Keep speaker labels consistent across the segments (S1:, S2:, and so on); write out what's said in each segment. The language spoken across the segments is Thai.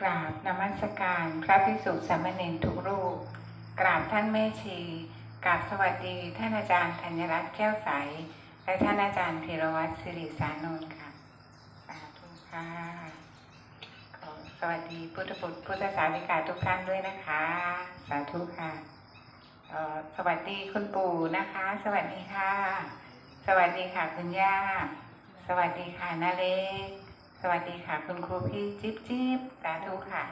S1: กราบนมัสการพระภิกษุสามเณรทุกรูป กราบท่านแม่ชีกราบสวัสดีท่านอาจารย์ธัญรัตน์แก้วใส และท่านอาจารย์ธีรวัตรสิริสานนท์ค่ะสาธุค่ะขอสวัสดีพุทธบุตรพุทธศาสนิกาทุกท่านด้วยนะคะ สาธุค่ะสวัสดีคุณปู่นะคะ สวัสดีค่ะ สวัสดีค่ะคุณย่า สวัสดีค่ะนาเล็ก สวัสดีค่ะ คุณครูพี่จิ๊บจิ๊บสาธุค่ะ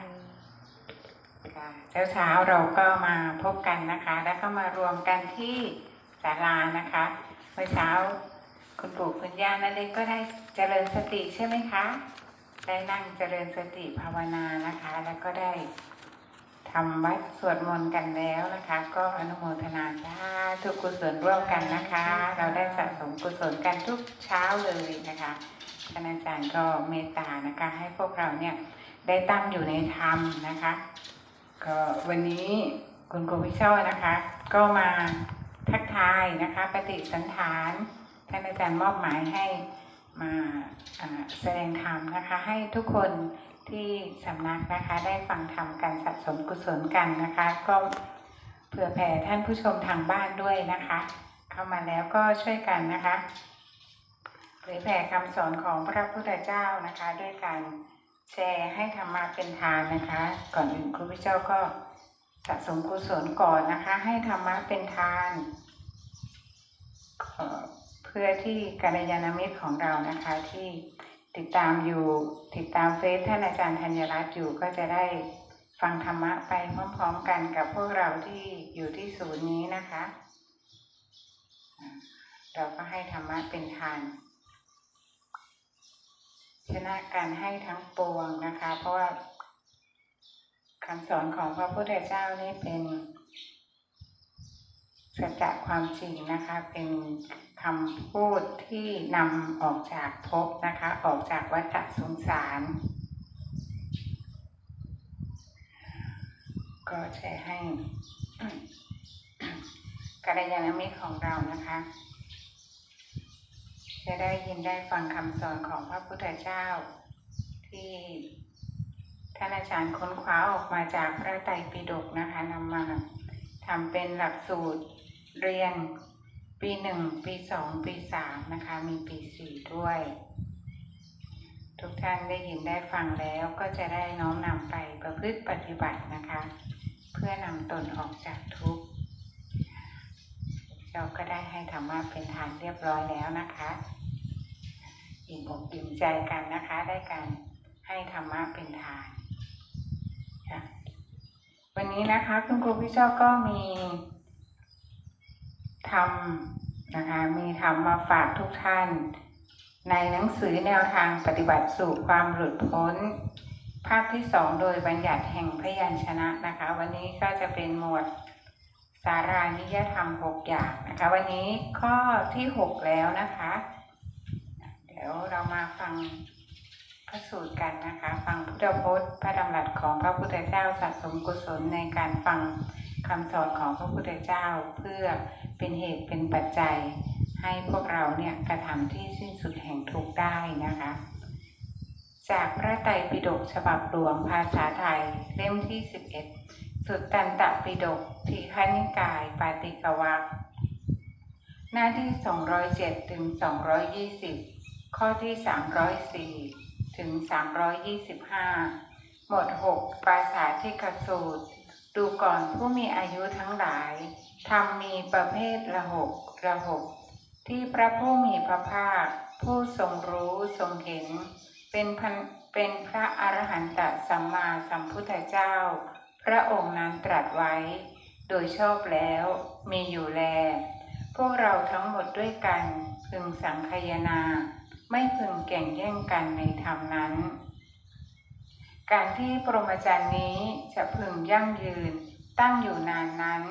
S1: เช้าเช้าๆเราก็มาพบกันนะคะ แล้วก็มารวมกันที่ศาลานะคะเมื่อเช้าคุณปู่คุณย่านาเล็กก็ได้เจริญสติใช่ไหมคะ ได้นั่งเจริญสติภาวนานะคะ แล้วก็ได้ทำวัดสวดมนต์กันแล้วนะคะ ก็อนุโมทนาสาธุกุศลร่วมกันนะคะ เราได้สะสมกุศลกันทุกเช้าเลยนะคะ ท่านอาจารย์ก็เมตตานะคะ ให้พวกเราเนี่ยได้ตั้งอยู่ในธรรมนะคะ ก็วันนี้คุณครูพิชษนะคะ ก็มาทักทายนะคะปฏิสันฐานท่านอาจารย์มอบหมายให้มาแสดงธรรมนะคะ ให้ทุกคนที่สำนักนะคะ ได้ฟังธรรมกันสะสมกุศลกันนะคะ ก็เผื่อแผ่ท่านผู้ชมทางบ้านด้วยนะคะ เข้ามาแล้วก็ช่วยกันนะคะ ผยแผ่คำสอนของพระพุทธเจ้านะคะ ด้วยการแชร์ให้ธรรมะเป็นทานนะคะ ก่อนอื่นครูพิเจ้าก็สะสมกุศลก่อนนะคะ ให้ธรรมะเป็นทานเพื่อที่กัลยาณมิตรของเรานะคะที่ติดตามอยู่ติดตามเฟซท่านอาจารย์ธัญรัตน์อยู่ก็จะได้ฟังธรรมะไปพร้อมๆกันกับพวกเราที่อยู่ที่ศูนย์นี้นะคะ เราก็ให้ธรรมะเป็นทาน ชนะการให้ทั้งปวงนะคะ เพราะว่าคำสอนของพระพุทธเจ้านี่เป็นสัจจะความจริงนะคะ เป็นคำพูดที่นำออกจากภพนะคะ ออกจากวัฏสงสาร ก็แชร์ให้กัลยาณมิตรของเรานะคะ จะได้ยินได้ฟังคำสอนของพระพุทธเจ้า ที่ท่านอาจารย์ค้นคว้าออกมาจากพระไตรปิฎกนะคะนำมาทำเป็นหลักสูตรเรียนปีหนึ่งปีสองปีสามนะคะมีปีสี่ด้วย ทุกท่านได้ยินได้ฟังแล้วก็จะได้น้อมนำไปประพฤติปฏิบัตินะคะ เพื่อนำตนออกจากทุกข์เราก็ได้ให้ธรรมะเป็นทานเรียบร้อยแล้วนะคะ อิ่มอกอิ่มใจกันนะคะ ได้การให้ธรรมะเป็นทานวันนี้นะคะคุณครูพี่เจ้าก็มีทำนะคะ มีทำมาฝากทุกท่าน ในหนังสือแนวทางปฏิบัติสู่ความหลุดพ้น ภาคที่สองโดยบัญญัติแห่งพยัญชนะนะคะ วันนี้ก็จะเป็นหมวดสารานิยธรรมหกอย่างนะคะ วันนี้ข้อที่หกแล้วนะคะ ดี๋ยวเรามาฟังพระสูตรกันนะคะ ฟังพุทธพจน์พระดำรัสของพระพุทธเจ้าสะสมกุศลในการฟังคำสอนของพระพุทธเจ้าเพื่อเป็นเหตุเป็นปัจจัย ให้พวกเราเนี่ยกระทำที่สิ้นสุดแห่งทุกข์ได้นะคะ จากพระไตรปิฎกฉบับหลวงภาษาไทยเล่มที่ 11 สุตตันตปิฎกทีฆนิกาย ปาติกวักหน้าที่ 207ถึง220 ข้อที่ 304 ถึง 325 หมวด6ปราสาที่กสูตร ดูก่อนผู้มีอายุทั้งหลายทำมีประเภทละหกละหก ที่พระผู้มีพระภาค ผู้ทรงรู้ทรงเห็น เป็นพันเป็นพระอรหันตสัมมาสัมพุทธเจ้า พระองค์นั้นตรัสไว้ โดยชอบแล้วมีอยู่แล พวกเราทั้งหมดด้วยกันพึงสังคายนา ไม่พึงแก่งแย่งกันในธรรมนั้น การที่ปรมาจารย์นี้จะพึงยั่งยืนตั้งอยู่นานนั้น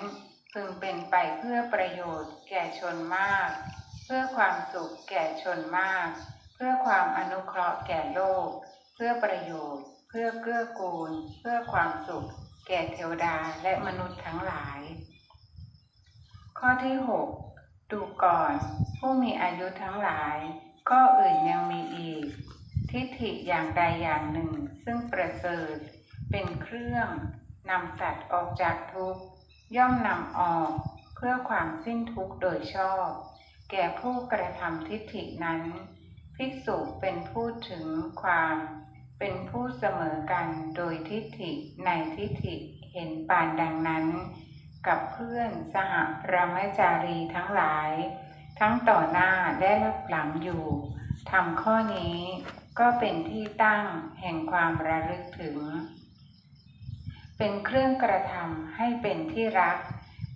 S1: พึงเป็นไปเพื่อประโยชน์แก่ชนมาก เพื่อความสุขแก่ชนมาก เพื่อความอนุเคราะห์แก่โลก เพื่อประโยชน์ เพื่อเกื้อกูล เพื่อความสุข แก่เทวดาและมนุษย์ทั้งหลาย ข้อที่ 6 ดูก่อน ผู้มีอายุทั้งหลาย ข้ออื่นยังมีอีก ทิฏฐิอย่างใดอย่างหนึ่ง ซึ่งประเสริฐ เป็นเครื่องนำสัตว์ออกจากทุกข์ย่อมนำออกเพื่อความสิ้นทุกข์โดยชอบ แก่ผู้กระทำทิฏฐินั้น ภิกษุเป็นผู้ถึงความเป็นผู้เสมอกันโดยทิฏฐิในทิฏฐิเห็นปานดังนั้น กับเพื่อนสหรามจารีทั้งหลาย ทั้งต่อหน้าและรับหลังอยู่ทำข้อนี้ก็เป็นที่ตั้งแห่งความระลึกถึง เป็นเครื่องกระทำให้เป็นที่รัก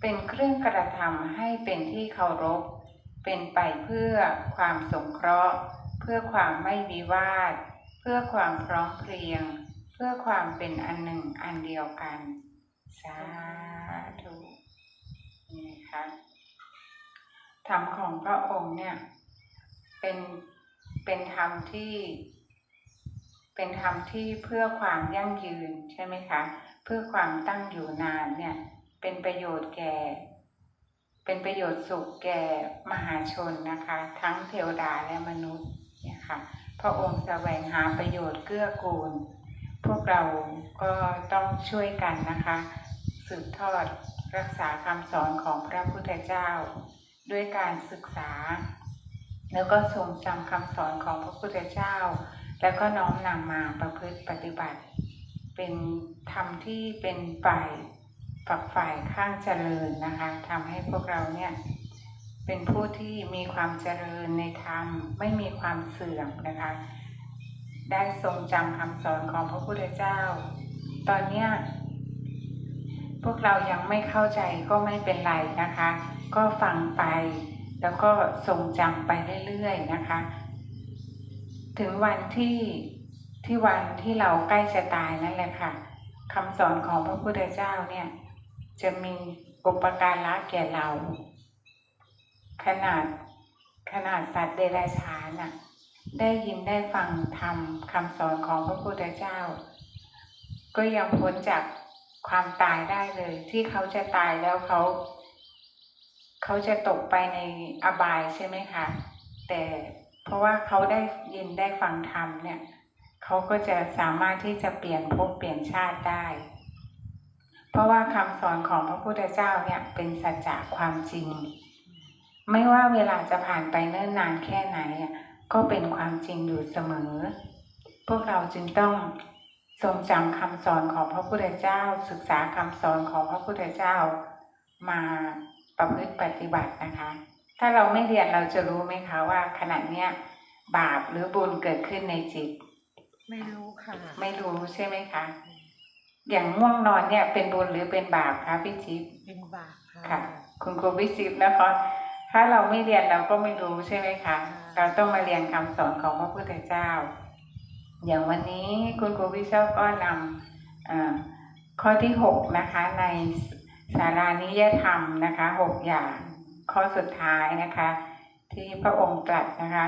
S1: เป็นเครื่องกระทำให้เป็นที่เคารพ เป็นไปเพื่อความสงเคราะห์ เพื่อความไม่วิวาท เพื่อความพร้อมเพรียง เพื่อความเป็นอันหนึ่งอันเดียวกัน สาธุนี่นะคะ ธรรมของพระองค์เนี่ยเป็นเป็นธรรมที่ เป็นธรรมที่เพื่อความยั่งยืนใช่ไหมคะ เพื่อความตั้งอยู่นานเนี่ยเป็นประโยชน์แก่ เป็นประโยชน์สุขแก่มหาชนนะคะ ทั้งเทวดาและมนุษย์เนี่ยค่ะพระองค์แสวงหาประโยชน์เกื้อกูล พวกเราก็ต้องช่วยกันนะคะ สืบทอดรักษาคำสอนของพระพุทธเจ้า ด้วยการศึกษา แล้วก็ทรงจำคำสอนของพระพุทธเจ้า แล้วก็น้อมนำมาประพฤติปฏิบัติ เป็นธรรมที่เป็นฝ่ายฝักฝ่ายข้างเจริญนะคะทำให้พวกเราเนี่ยเป็นผู้ที่มีความเจริญในธรรมไม่มีความเสื่อมนะคะ ได้ทรงจำคำสอนของพระพุทธเจ้า ตอนเนี้ยพวกเรายังไม่เข้าใจก็ไม่เป็นไรนะคะ ก็ฟังไป แล้วก็ทรงจำไปเรื่อยๆนะคะ ถึงวันที่ที่วันที่เราใกล้จะตายนั่นแหละค่ะคำสอนของพระพุทธเจ้าเนี่ย จะมีอุปการะแก่เรา ขนาดขนาดสัตว์เดรัจฉานน่ะได้ยินได้ฟังธรรมคำสอนของพระพุทธเจ้า ก็ยังพ้นจากความตายได้เลย ที่เขาจะตายแล้วเขา เขาจะตกไปในอบายใช่ไหมคะ แต่เพราะว่าเขาได้ยินได้ฟังธรรมเนี่ย เขาก็จะสามารถที่จะเปลี่ยนภพเปลี่ยนชาติได้ เพราะว่าคำสอนของพระพุทธเจ้าเนี่ยเป็นสัจจะความจริง ไม่ว่าเวลาจะผ่านไปเนิ่นนานแค่ไหนก็เป็นความจริงอยู่เสมอ พวกเราจึงต้องทรงจำคำสอนของพระพุทธเจ้า ศึกษาคำสอนของพระพุทธเจ้ามา ประพฤติปฏิบัตินะคะ ถ้าเราไม่เรียนเราจะรู้ไหมคะว่าขณะเนี้ยบาปหรือบุญเกิดขึ้นในจิต
S2: ไม่รู้ค่ะ
S1: ไม่รู้ใช่ไหมคะอย่างง่วงนอนเนี่ยเป็นบุญหรือเป็นบาปคะพี่จิ๊บ
S2: เป็นบาปค่ะ
S1: ค่ะคุณครูวิจิตรนะคะถ้าเราไม่เรียนเราก็ไม่รู้ใช่ไหมคะเราต้องมาเรียนคำสอนของพระพุทธเจ้า อย่างวันนี้คุณครูวิเชาก็นำอ่าข้อที่หกนะคะใน สารานิยธรรมนะคะหกอย่างข้อสุดท้ายนะคะ ที่พระองค์ตรัสนะคะ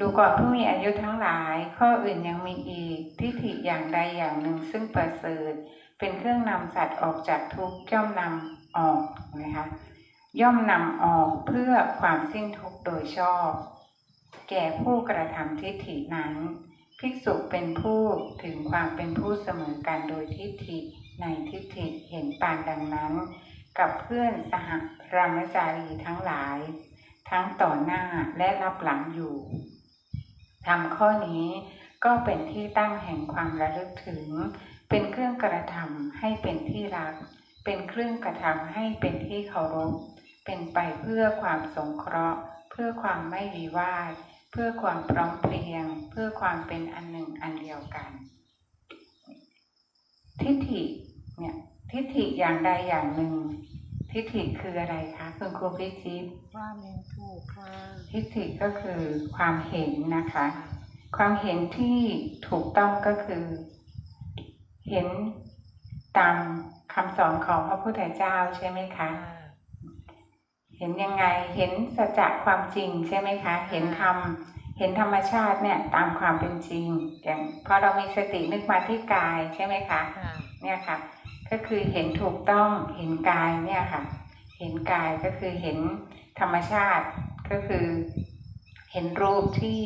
S1: ดูก่อนผู้มีอายุทั้งหลาย ข้ออื่นยังมีอีกทิฏฐิอย่างใดอย่างหนึ่งซึ่งประเสริฐเป็นเครื่องนำสัตว์ออกจากทุกข์ย่อมนำออกนะคะย่อมนำออกเพื่อความสิ้นทุกข์โดยชอบ แก่ผู้กระทำทิฏฐินั้น ภิกษุเป็นผู้ถึงความเป็นผู้เสมอกันโดยทิฏฐิ ในทิฏฐิเห็นปานดังนั้น กับเพื่อนสหรามจารีทั้งหลาย ทั้งต่อหน้าและรับหลังอยู่ทำข้อนี้ก็เป็นที่ตั้งแห่งความระลึกถึง เป็นเครื่องกระทำให้เป็นที่รัก เป็นเครื่องกระทำให้เป็นที่เคารพ เป็นไปเพื่อความสงเคราะห์ เพื่อความไม่วิวาท เพื่อความพร้อมเพรียง เพื่อความเป็นอันหนึ่งอันเดียวกัน ทิฏฐิเนี่ยทิฏฐิอย่างใดอย่างหนึ่ง ทิฏฐิคืออะไรคะคุณครูพิชิต
S2: ว่าเมนถูกค่ะ
S1: ทิฏฐิก็คือความเห็นนะคะ ความเห็นที่ถูกต้องก็คือ เห็นตามคำสอนของพระพุทธเจ้าใช่ไหมคะเห็นยังไงเห็นสัจจะความจริงใช่ไหมคะ เห็นธรรม เห็นธรรมชาติเนี่ยตามความเป็นจริง อย่างพอเรามีสตินึกมาที่กายใช่ไหมคะ
S2: ค่ะ
S1: เนี่ยค่ะ ก็คือเห็นถูกต้องเห็นกายเนี่ยค่ะ เห็นกายก็คือเห็นธรรมชาติก็คือ เห็นรูปที่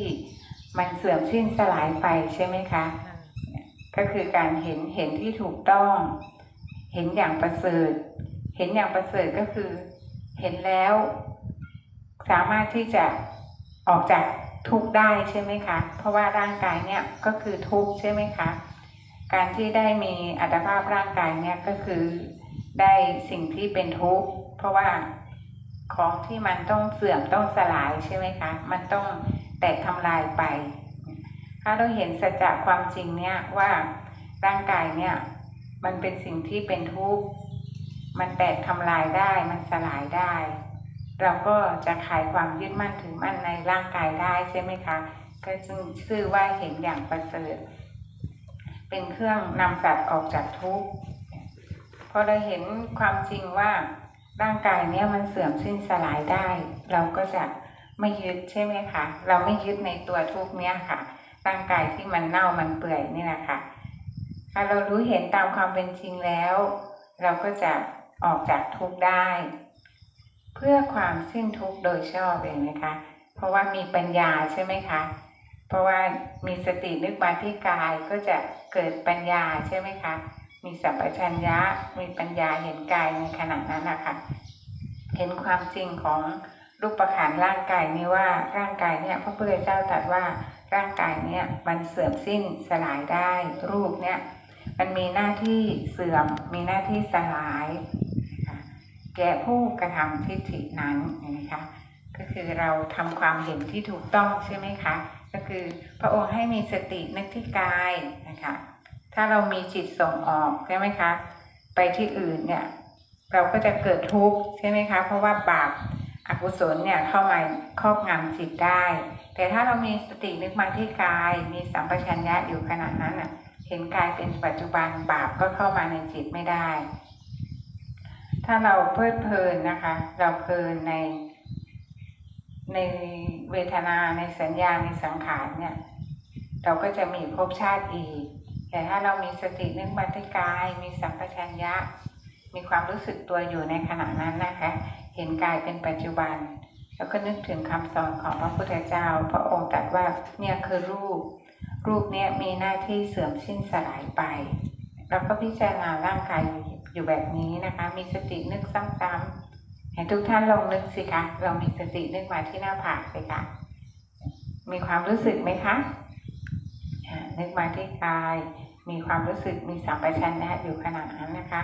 S1: มันเสื่อมสิ้นสลายไปใช่ไหมคะ
S2: ค่ะ
S1: ก็คือการเห็นเห็นที่ถูกต้อง เห็นอย่างประเสริฐ เห็นอย่างประเสริฐก็คือ เห็นแล้ว สามารถที่จะออกจาก ทุกได้ใช่ไหมคะ เพราะว่าร่างกายเนี่ยก็คือทุกใช่ไหมคะ การที่ได้มีอัตภาพร่างกายเนี่ยก็คือได้สิ่งที่เป็นทุกข์เพราะว่าของที่มันต้องเสื่อมต้องสลายใช่ไหมคะ มันต้องแตกทำลายไป ถ้าเราเห็นสัจจะความจริงเนี่ยว่าร่างกายเนี่ยมันเป็นสิ่งที่เป็นทุกข์ มันแตกทำลายได้ มันสลายได้ เราก็จะขายความยึดมั่นถือมั่นในร่างกายได้ใช่ไหมคะก็จึงชื่อว่าเห็นอย่างประเสริฐ เป็นเครื่องนำสัตว์ออกจากทุกข์พอเราเห็นความจริงว่าร่างกายเนี้ยมันเสื่อมสิ้นสลายได้ เราก็จะไม่ยึดใช่ไหมคะ เราไม่ยึดในตัวทุกข์เนี้ยค่ะ ร่างกายที่มันเน่ามันเปื่อยนี่แหละค่ะถ้าเรารู้เห็นตามความเป็นจริงแล้ว เราก็จะออกจากทุกข์ได้ เพื่อความสิ้นทุกข์โดยชอบเองนะคะ เพราะว่ามีปัญญาใช่ไหมคะ เพราะว่ามีสตินึกมาที่กายก็จะเกิดปัญญาใช่ไหมคะ มีสัมปชัญญะมีปัญญาเห็นกายในขณะนั้นนะคะเห็นความจริงของรูปประขันร่างกายนี้ว่าร่างกายเนี่ยพระพุทธเจ้าตรัสว่าร่างกายเนี่ยมันเสื่อมสิ้นสลายได้รูปเนี่ยมันมีหน้าที่เสื่อมมีหน้าที่สลาย แก่ผู้กระทำทิฏฐินั้นนะคะก็คือเราทำความเห็นที่ถูกต้องใช่ไหมคะ ก็คือพระองค์ให้มีสตินึกที่กายนะคะ ถ้าเรามีจิตส่งออกใช่ไหมคะ ไปที่อื่นเนี่ยเราก็จะเกิดทุกข์ใช่ไหมคะ เพราะว่าบาปอกุศลเนี่ยเข้ามาครอบงำจิตได้ แต่ถ้าเรามีสตินึกมาที่กาย มีสัมปชัญญะอยู่ขณะนั้นอะ เห็นกายเป็นปัจจุบันบาปก็เข้ามาในจิตไม่ได้ ถ้าเราเพลิดเพลินนะคะ เราเพลินในในเวทนาในสัญญาในสังขารเนี่ย เราก็จะมีภพชาติอีก แต่ถ้าเรามีสตินึกมาที่กาย มีสัมปชัญญะ มีความรู้สึกตัวอยู่ในขณะนั้นนะคะ เห็นกายเป็นปัจจุบัน แล้วก็นึกถึงคำสอนของพระพุทธเจ้า พระองค์ตรัสว่าเนี่ยคือรูป รูปเนี่ยมีหน้าที่เสื่อมสิ้นสลายไป เราก็พิจารณาร่างกายอยู่ แบบนี้นะคะ มีสตินึกซ้ำๆให้ทุกท่านลองนึกสิคะเรามีสตินึกมาที่หน้าผากเลยค่ะมีความรู้สึกไหมคะอ่านึกมาที่กาย มีความรู้สึกมีสัมปชัญญะอยู่ขณะนั้นนะคะ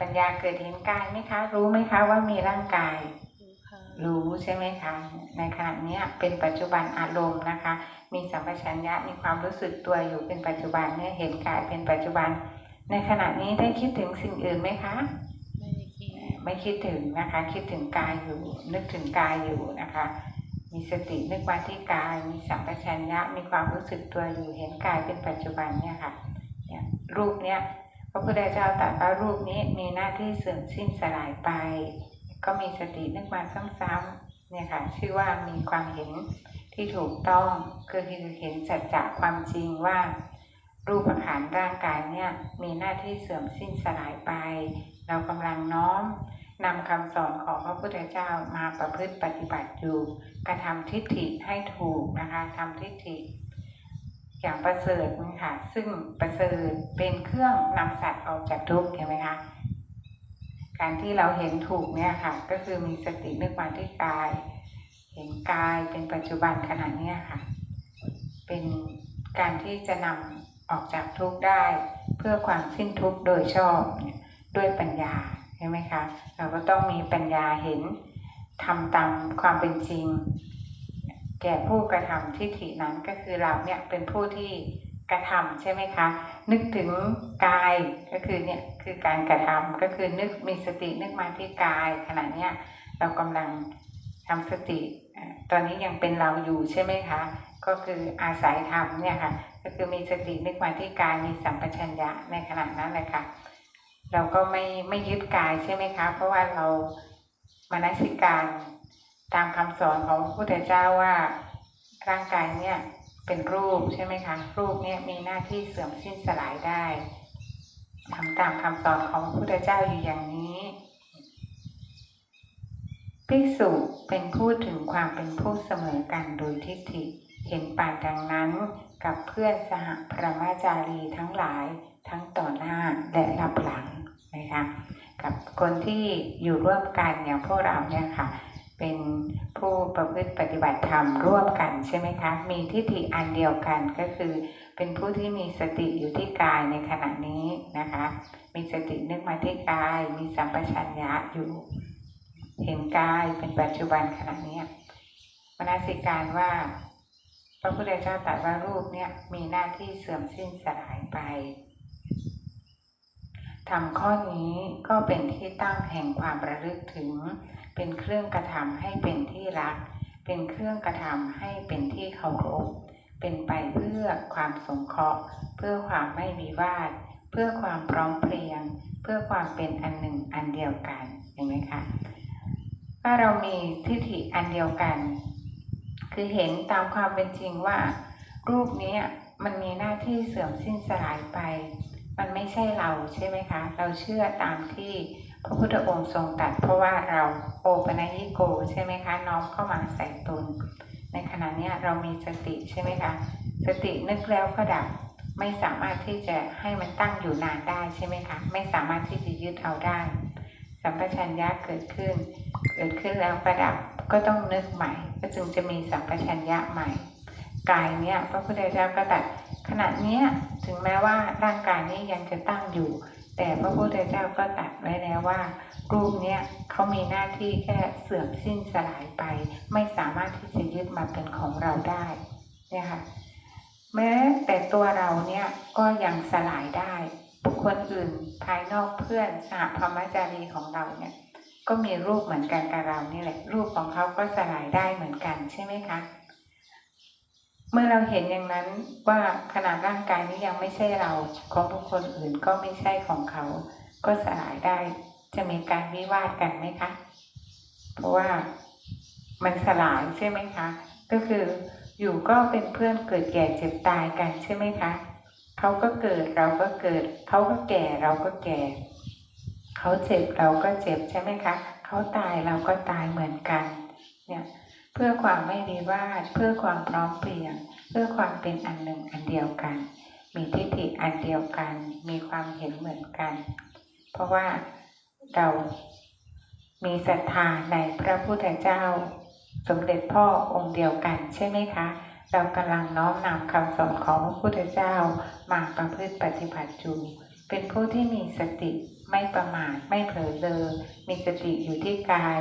S1: ปัญญาเกิดเห็นกายไหมคะ รู้ไหมคะว่ามีร่างกาย
S2: รู้ค่ะ
S1: รู้ใช่ไหมคะ ในขณะเนี้ยเป็นปัจจุบันอารมณ์นะคะ มีสัมปชัญญะมีความรู้สึกตัวอยู่เป็นปัจจุบันเนี่ยเห็นกายเป็นปัจจุบัน ในขณะนี้ได้คิดถึงสิ่งอื่นไหมคะ
S2: ไม่ได้คิด
S1: ไม่คิดถึงนะคะ คิดถึงกายอยู่ นึกถึงกายอยู่นะคะ มีสตินึกมาที่กาย มีสัมปชัญญะ มีความรู้สึกตัวอยู่เห็นกายเป็นปัจจุบันเนี่ยค่ะเนี่ยรูปเนี่ยพระพุทธเจ้าตรัสว่ารูปนี้มีหน้าที่เสื่อมสิ้นสลายไป ก็มีสตินึกมาซ้ำๆเนี่ยค่ะชื่อว่ามีความเห็นที่ถูกต้องคือเห็นสัจจะความจริงว่า รูปขันร่างกายเนี่ยมีหน้าที่เสื่อมสิ้นสลายไป เรากำลังน้อมนำคำสอนของพระพุทธเจ้ามาประพฤติปฏิบัติอยู่กระทำทิฏฐิให้ถูกนะคะทำทิฏฐิ อย่างประเสริฐนี่ค่ะ ซึ่งประเสริฐเป็นเครื่องนำสัตว์ออกจากทุกข์เห็นไหมคะการที่เราเห็นถูกเนี่ยค่ะ ก็คือมีสตินึกมาที่กาย เห็นกายเป็นปัจจุบันขณะเนี้ยค่ะ เป็นการที่จะนำ ออกจากทุกข์ได้ เพื่อความสิ้นทุกข์โดยชอบเนี่ยด้วยปัญญาใช่ไหมคะ เราก็ต้องมีปัญญาเห็นทำตามความเป็นจริง แก่ผู้กระทำทิฏฐินั้นก็คือเราเนี่ยเป็นผู้ที่กระทำใช่ไหมคะ นึกถึงกายก็คือเนี่ยคือการกระทำก็คือนึกมีสตินึกมาที่กายขณะเนี้ยเรากำลังทำสติตอนนี้ยังเป็นเราอยู่ใช่ไหมคะ ก็คืออาศัยธรรมเนี่ยค่ะ ก็คือมีสตินึกมาที่กายมีสัมปชัญญะในขณะนั้นเลยค่ะ เราก็ไม่ไม่ยึดกายใช่ไหมคะ เพราะว่าเรามนสิการตามคำสอนของพระพุทธเจ้าว่าร่างกายเนี่ยเป็นรูปใช่ไหมคะ รูปเนี่ยมีหน้าที่เสื่อมสิ้นสลายได้ทำตามคำสอนของพระพุทธเจ้าอยู่อย่างนี้ภิกษุเป็นผู้ถึงความเป็นผู้เสมอกันโดยทิฏฐิ เห็นปานดังนั้นกับเพื่อนสหพรหมจารีทั้งหลายทั้งต่อหน้าและรับหลังนะคะกับคนที่อยู่ร่วมกันอย่างพวกเราเนี่ยค่ะ เป็นผู้ประพฤติปฏิบัติธรรมร่วมกันใช่ไหมคะ มีทิฏฐิอันเดียวกันก็คือเป็นผู้ที่มีสติอยู่ที่กายในขณะนี้นะคะ มีสตินึกมาที่กาย มีสัมปชัญญะอยู่ เห็นกายเป็นปัจจุบันขณะนี้มนสิการว่า พระพุทธเจ้าตรัสว่ารูปเนี่ยมีหน้าที่เสื่อมสิ้นสลายไปทำข้อนี้ก็เป็นที่ตั้งแห่งความระลึกถึง เป็นเครื่องกระทำให้เป็นที่รัก เป็นเครื่องกระทำให้เป็นที่เคารพ เป็นไปเพื่อความสงเคราะห์ เพื่อความไม่วิวาทเพื่อความพร้อมเพรียง เพื่อความเป็นอันหนึ่งอันเดียวกัน เห็นไหมคะถ้าเรามีทิฏฐิอันเดียวกัน คือเห็นตามความเป็นจริงว่า รูปนี้มันมีหน้าที่เสื่อมสิ้นสลายไป มันไม่ใช่เราใช่ไหมคะ เราเชื่อตามที่พระพุทธองค์ทรงตรัสเพราะว่าเราโอปนัญิโกใช่ไหมคะ น้อมเข้ามาใส่ตนในขณะนี้เรามีสติใช่ไหมคะ สตินึกแล้วก็ดับไม่สามารถที่จะให้มันตั้งอยู่นานได้ใช่ไหมคะ ไม่สามารถที่จะยึดเอาได้ สัมปชัญญะเกิดขึ้น เกิดขึ้นแล้วประดับก็ต้องนึกใหม่ ก็จึงจะมีสัมปชัญญะใหม่ กายเนี่ยพระพุทธเจ้าก็ตรัสขณะเนี้ยถึงแม้ว่าร่างกายนี้ยังจะตั้งอยู่ แต่พระพุทธเจ้าก็ตรัสไว้แล้วว่า รูปเนี่ยเขามีหน้าที่แค่เสื่อมสิ้นสลายไป ไม่สามารถที่จะยึดมาเป็นของเราได้เนี่ยค่ะแม้แต่ตัวเราเนี่ยก็ยังสลายได้ บุคคลอื่นภายนอกเพื่อนสหพรมจารีของเราเนี่ย ก็มีรูปเหมือนกันกับเรานี่แหละ รูปของเขาก็สลายได้เหมือนกันใช่ไหมคะเมื่อเราเห็นอย่างนั้นว่าขนาดร่างกายนี้ยังไม่ใช่เราของบุคคลอื่นก็ไม่ใช่ของเขา ก็สลายได้จะมีการวิวาทกันไหมคะ เพราะว่ามันสลายใช่ไหมคะ ก็คืออยู่ก็เป็นเพื่อนเกิดแก่เจ็บตายกันใช่ไหมคะเขาก็เกิดเราก็เกิดเขาก็แก่เราก็แก่ เขาเจ็บเราก็เจ็บใช่ไหมคะ เขาตายเราก็ตายเหมือนกัน เนี่ยเพื่อความไม่วิวาทเพื่อความพร้อมเพรียง เพื่อความเป็นอันหนึ่งอันเดียวกัน มีทิฏฐิอันเดียวกัน มีความเห็นเหมือนกัน เพราะว่าเรามีศรัทธาในพระพุทธเจ้า สมเด็จพ่อองค์เดียวกันใช่ไหมคะ เรากำลังน้อมนำคำสอนของพระพุทธเจ้ามาประพฤติปฏิบัติอยู่เป็นผู้ที่มีสติ ไม่ประมาทไม่เผลอเลอมีสติอยู่ที่กาย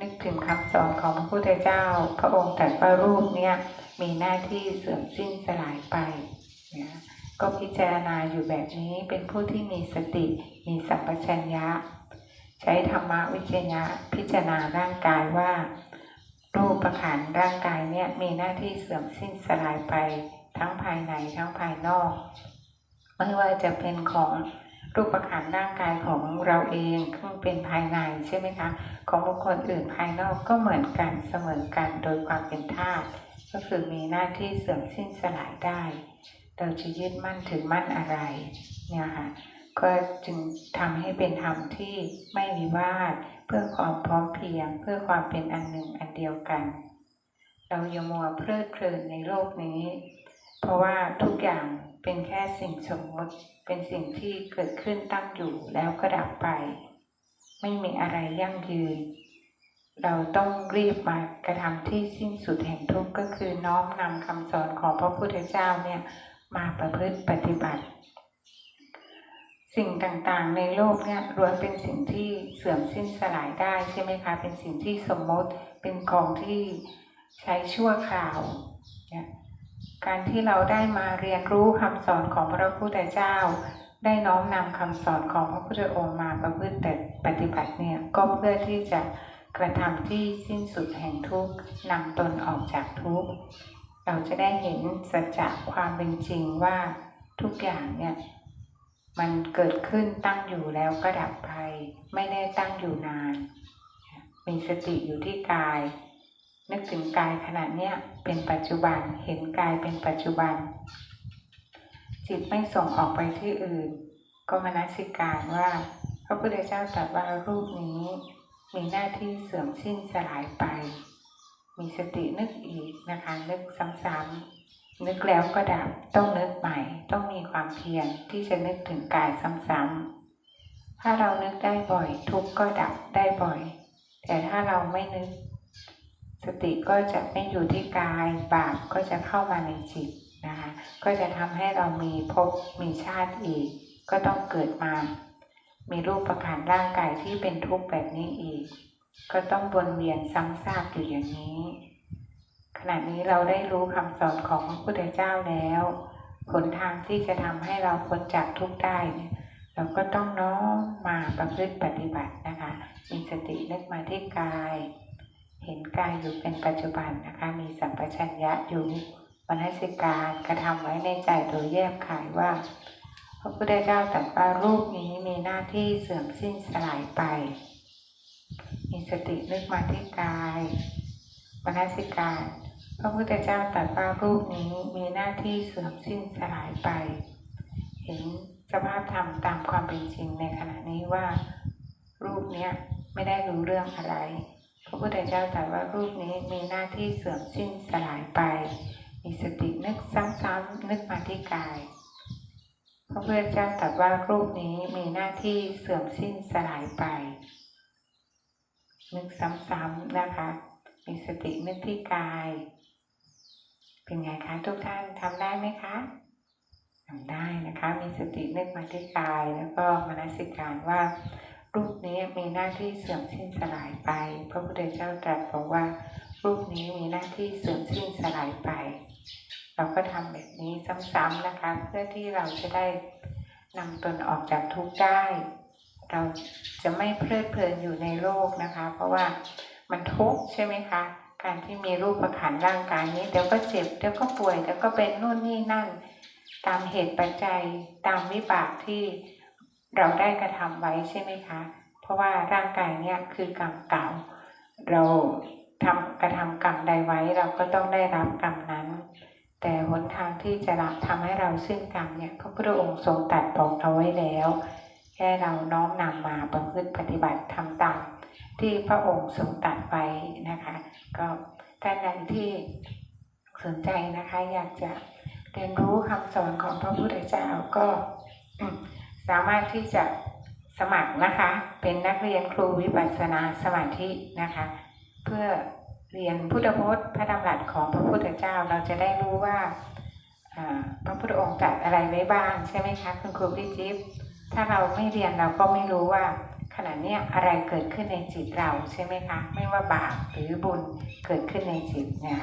S1: นึกถึงคำสอนของพระพุทธเจ้า พระองค์ตรัสว่ารูปเนี่ยมีหน้าที่เสื่อมสิ้นสลายไปนะก็พิจารณาอยู่แบบนี้เป็นผู้ที่มีสติ มีสัมปชัญญะ ใช้ธรรมวิจยะพิจารณาร่างกายว่า รูปประขันร่างกายเนี่ยมีหน้าที่เสื่อมสิ้นสลายไปทั้งภายในทั้งภายนอก ไม่ว่าจะเป็นของ รูปประขันร่างกายของเราเองซึ่งเป็นภายในใช่ไหมคะ ของบุคคลอื่นภายนอกก็เหมือนกันเสมอกันโดยความเป็นธาตุก็คือมีหน้าที่เสื่อมสิ้นสลายได้ เราจะยึดมั่นถือมั่นอะไรเนี่ยค่ะก็จึงทำให้เป็นธรรมที่ไม่วิวาทเพื่อความพร้อมเพียง เพื่อความเป็นอันหนึ่งอันเดียวกัน เราอย่ามัวเพลิดเพลินในโลกนี้ เพราะว่าทุกอย่างเป็นแค่สิ่งสมมติ เป็นสิ่งที่เกิดขึ้นตั้งอยู่แล้วก็ดับไป ไม่มีอะไรยั่งยืน เราต้องรีบมากระทำที่สิ้นสุดแห่งทุกข์ก็คือน้อมนำคำสอนของพระพุทธเจ้าเนี่ยมาประพฤติปฏิบัติ สิ่งต่างๆในโลกเนี่ยล้วนเป็นสิ่งที่เสื่อมสิ้นสลายได้ใช่ไหมคะ เป็นสิ่งที่สมมติเป็นของที่ใช้ชั่วคราวเนี่ย การที่เราได้มาเรียนรู้คำสอนของพระพุทธเจ้า ได้น้อมนำคำสอนของพระพุทธองค์มาประพฤติปฏิบัติเนี่ยก็เพื่อที่จะกระทำที่สิ้นสุดแห่งทุกข์นำตนออกจากทุกข์เราจะได้เห็นสัจจะความเป็นจริงว่าทุกอย่างเนี่ยมันเกิดขึ้นตั้งอยู่แล้วก็ดับไป ไม่ได้ตั้งอยู่นาน มีสติอยู่ที่กาย นึกถึงกายขณะเนี้ยเป็นปัจจุบันเห็นกายเป็นปัจจุบัน จิตไม่ส่งออกไปที่อื่น ก็มนสิการว่าพระพุทธเจ้าตรัสว่ารูปนี้ มีหน้าที่เสื่อมสิ้นสลายไป มีสตินึกอีกนะคะนึกซ้ำนึกแล้วก็ดับต้องนึกใหม่ ต้องมีความเพียรที่จะนึกถึงกายซ้ำๆถ้าเรานึกได้บ่อย ทุกก็ดับได้บ่อย แต่ถ้าเราไม่นึก สติก็จะไม่อยู่ที่กายบาปก็จะเข้ามาในจิตนะคะก็จะทำให้เรามีภพมีชาติอีก ก็ต้องเกิดมา มีรูปประคันร่างกายที่เป็นทุกข์แบบนี้อีก ก็ต้องวนเวียนซ้ำซากอยู่อย่างนี้ ขณะนี้เราได้รู้คำสอนของพระพุทธเจ้าแล้วหนทางที่จะทำให้เราพ้นจากทุกข์ได้เนี่ยเราก็ต้องน้อมมาประพฤติปฏิบัตินะคะ มีสตินึกมาที่กาย เห็นกายอยู่เป็นปัจจุบันนะคะ มีสัมปชัญญะอยู่มนสิการกระทำไว้ในใจโดยแยบขายว่า พระพุทธเจ้าตรัสว่ารูปนี้มีหน้าที่เสื่อมสิ้นสลายไป มีสตินึกมาที่กายมนสิการ พระพุทธเจ้าตรัสว่ารูปนี้มีหน้าที่เสื่อมสิ้นสลายไป เห็นสภาพธรรมตามความเป็นจริงในขณะนี้ว่า รูปเนี้ยไม่ได้รู้เรื่องอะไร พระพุทธเจ้าตรัสว่ารูปนี้มีหน้าที่เสื่อมสิ้นสลายไป มีสตินึกซ้ำๆนึกมาที่กาย พระพุทธเจ้าตรัสว่ารูปนี้มีหน้าที่เสื่อมสิ้นสลายไป นึกซ้ำๆนะคะ มีสตินึกที่กาย เป็นไงคะทุกท่านทำได้ไหมคะทำได้นะคะ มีสตินึกมาที่กายแล้วก็มนสิการว่า รูปนี้มีหน้าที่เสื่อมสิ้นสลายไป พระพุทธเจ้าตรัสบอกว่า รูปนี้มีหน้าที่เสื่อมสิ้นสลายไป เราก็ทำแบบนี้ซ้ำๆนะคะ เพื่อที่เราจะได้นำตนออกจากทุกข์ได้ เราจะไม่เพลิดเพลินอยู่ในโลกนะคะ เพราะว่ามันทุกข์ใช่ไหมคะ การที่มีรูปประขันร่างกายนี้เดี๋ยวก็เจ็บเดี๋ยวก็ป่วยเดี๋ยวก็เป็นนู่นนี่นั่น ตามเหตุปัจจัยตามวิบากที่ เราได้กระทำไว้ใช่ไหมคะ เพราะว่าร่างกายเนี่ยคือกรรมเก่า เราทำกระทำกรรมใดไว้เราก็ต้องได้รับกรรมนั้น แต่หนทางที่จะรับทำให้เราสิ้นกรรมเนี่ยพระพุทธองค์ทรงตัดบอกเอาไว้แล้ว แค่เราน้อมนำมาประพฤติปฏิบัติทำตามที่พระองค์ทรงตัดไว้นะคะ ก็ท่านใดที่สนใจนะคะ อยากจะเรียนรู้คำสอนของพระพุทธเจ้าก็ สามารถที่จะสมัครนะคะ เป็นนักเรียนครูวิปัสสนาสมาธินะคะ เพื่อเรียนพุทธพจน์พระดำรัสของพระพุทธเจ้าเราจะได้รู้ว่าพระพุทธองค์ตรัสอะไรไว้บ้างใช่ไหมคะคุณครูพี่จิ๊บถ้าเราไม่เรียนเราก็ไม่รู้ว่าขณะนี้อะไรเกิดขึ้นในจิตเราใช่ไหมคะไม่ว่าบาปหรือบุญเกิดขึ้นในจิตเนี่ย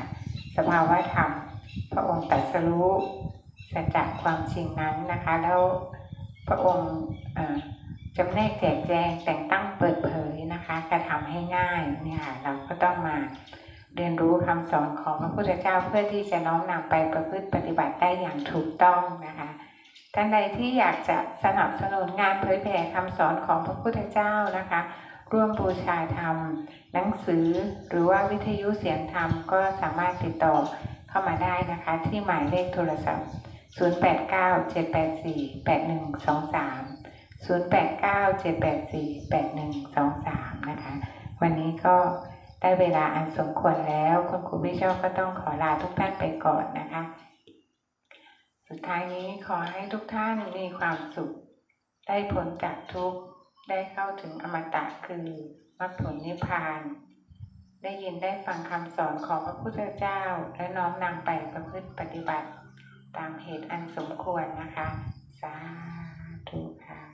S1: สภาวะธรรม พระองค์ตรัสรู้สัจจะความจริงนั้นนะคะ แล้ว ระองค์จำแนกแจกแจงแต่งตั้งเปิดเผยนะคะกระทำให้ง่ายเนี่ยค่ะเราก็ต้องมาเรียนรู้คำสอนของพระพุทธเจ้าเพื่อที่จะน้อมนำไปประพฤติปฏิบัติได้อย่างถูกต้องนะคะท่านใดที่อยากจะสนับสนุนงานเผยแผ่คำสอนของพระพุทธเจ้านะคะ ร่วมบูชาธรรม หนังสือหรือว่าวิทยุเสียงธรรมก็สามารถติดต่อเข้ามาได้นะคะ ที่หมายเลขโทรศัพท์ 0897848123 0897848123นะคะ วันนี้ก็ได้เวลาอันสมควรแล้วคุณครูพี่ชอบก็ต้องขอลาทุกท่านไปก่อนนะคะ สุดท้ายนี้ขอให้ทุกท่านมีความสุข ได้ผลจากทุกได้เข้าถึงอมตะคือมรรคผลนิพพาน ได้ยินได้ฟังคำสอนของพระพุทธเจ้า และน้อมนำไปประพฤติปฏิบัติ ตามเหตุอันสมควรนะคะ สาธุค่ะ